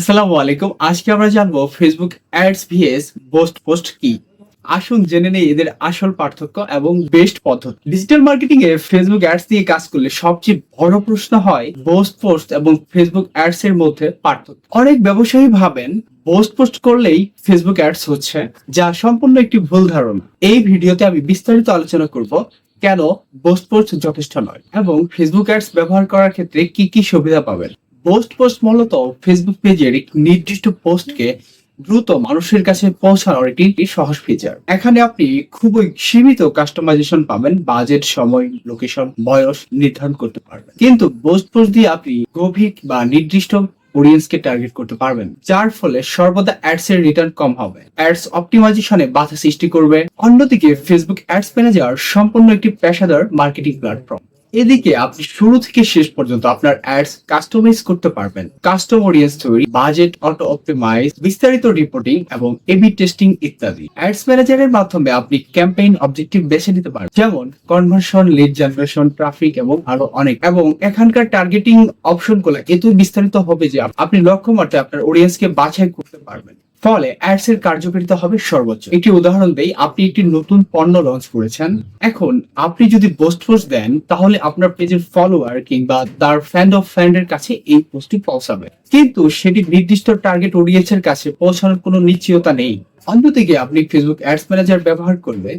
আসসালামু আলাইকুম। আজকে আমরা জানব Facebook ads vs boost post কি। আসুন জেনে নেই এদের আসল পার্থক্য এবং বেস্ট পদ্ধতি। ডিজিটাল মার্কেটিং এ ফেসবুক অ্যাডস দিয়ে কাজ করলে সবচেয়ে বড় প্রশ্ন হয় পোস্ট পোস্ট এবং ফেসবুক অ্যাডস এর মধ্যে পার্থক্য। অনেক ব্যবসায়ী ভাবেন পোস্ট পোস্ট করলেই ফেসবুক অ্যাডস হচ্ছে, যা সম্পূর্ণ একটি ভুল ধারণা। এই ভিডিওতে আমি বিস্তারিত আলোচনা করব কেন পোস্ট পোস্ট যথেষ্ট নয় এবং ফেসবুক অ্যাডস ব্যবহার করার ক্ষেত্রে কি কি সুবিধা পাবেন। পোস্ট পোস্ট মূলত ফেসবুক পেজের একটি নির্দিষ্ট পোস্টকে দ্রুত মানুষের কাছে পৌঁছানোর একটি সহজ ফিচার এখানে আপনি খুবই সীমিত কাস্টমাইজেশন পাবেন বাজেট সময় লোকেশন বয়স নির্ধারণ করতে পারবেন। কিন্তু পোস্ট পোস্ট দিয়ে আপনি গভীর বা নির্দিষ্ট অডিয়েন্সকে টার্গেট করতে পারবেন, যার ফলে সর্বদা অ্যাডস এর রিটার্ন কম হবে। অ্যাডস অপটিমাইজেশনে বাধা সৃষ্টি করবে। অন্যদিকে ফেসবুক অ্যাডস ম্যানেজার সম্পূর্ণ একটি পেশাদার মার্কেটিং প্ল্যাটফর্ম এদিকে আপনি শুরু থেকে শেষ পর্যন্ত আপনার অ্যাডস কাস্টমাইজ করতে পারবেন। কাস্টম অডিয়েন্স তৈরি বাজেট অটো অপটিমাইজ বিস্তারিত রিপোর্টিং এবং এবি টেস্টিং ইত্যাদি। অ্যাডস ম্যানেজারের মাধ্যমে আপনি ক্যাম্পেইন অবজেক্টিভ বেছে নিতে পারেন যেমন কনভার্সন লিড জেনারেশন ট্রাফিক এবং আরও অনেক। এবং এখানকার টার্গেটিং অপশনগুলো এত বিস্তারিত হবে যে আপ- আপনি লক্ষ্যমাত্রা আপনার অডিয়েন্সকে বাছাই করতে পারবেন। ফলে অ্যাডস এর কার্যকারিতা হবে সর্বোচ্চ। একটি উদাহরণ দেই, আপনি একটি নতুন পণ্য লঞ্চ করেছেন। এখন আপনি যদি পোস্ট পোস্ট দেন, তাহলে আপনার পেজের ফলোয়ার কিংবা তার ফ্যান্ড অফ ফ্যান্ডের কাছে এই পোস্টটি পৌঁছাবে। কিন্তু সেটি নির্দিষ্ট টার্গেট অডিয়েন্সের কাছে পৌঁছানোর কোনো নিশ্চয়তা নেই। অন্যদিকে আপনি ফেসবুক অ্যাডস ম্যানেজার ব্যবহার করলে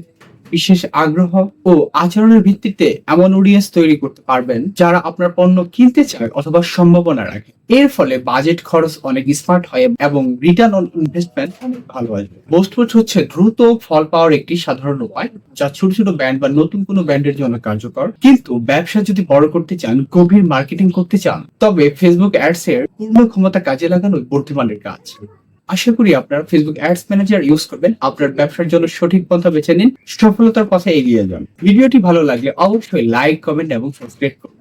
বিশেষ আগ্রহ ও আচরণের ভিত্তিতে এমন অডিয়েন্স তৈরি করতে পারবেন যারা আপনার পণ্য কিনতে চায় অথবা সম্ভাবনা রাখে। এর ফলে বাজেট খরচ অনেক স্মার্ট হয় এবং রিটার্ন অন ইনভেস্টমেন্ট অনেক ভালো আসবে পোস্ট হচ্ছে দ্রুত ফল পাওয়ার একটি সাধারণ উপায়, যা ছোট ছোট ব্র্যান্ড বা নতুন কোনো ব্র্যান্ডের জন্য কার্যকর। কিন্তু ব্যবসা যদি বড় করতে চান, গভীর মার্কেটিং করতে চান, তবে ফেসবুক অ্যাডস এর পূর্ণ ক্ষমতা কাজে লাগানো বুদ্ধিমানের কাজ। আশা করি আপনারা ফেসবুক অ্যাডস ম্যানেজার ইউজ করবেন। আপনার ব্যবসার জন্য সঠিক পন্থা বেছে নিন। সফলতার পথে এগিয়ে যান। ভিডিওটি ভালো লাগলে অবশ্যই লাইক কমেন্ট এবং সাবস্ক্রাইব করুন।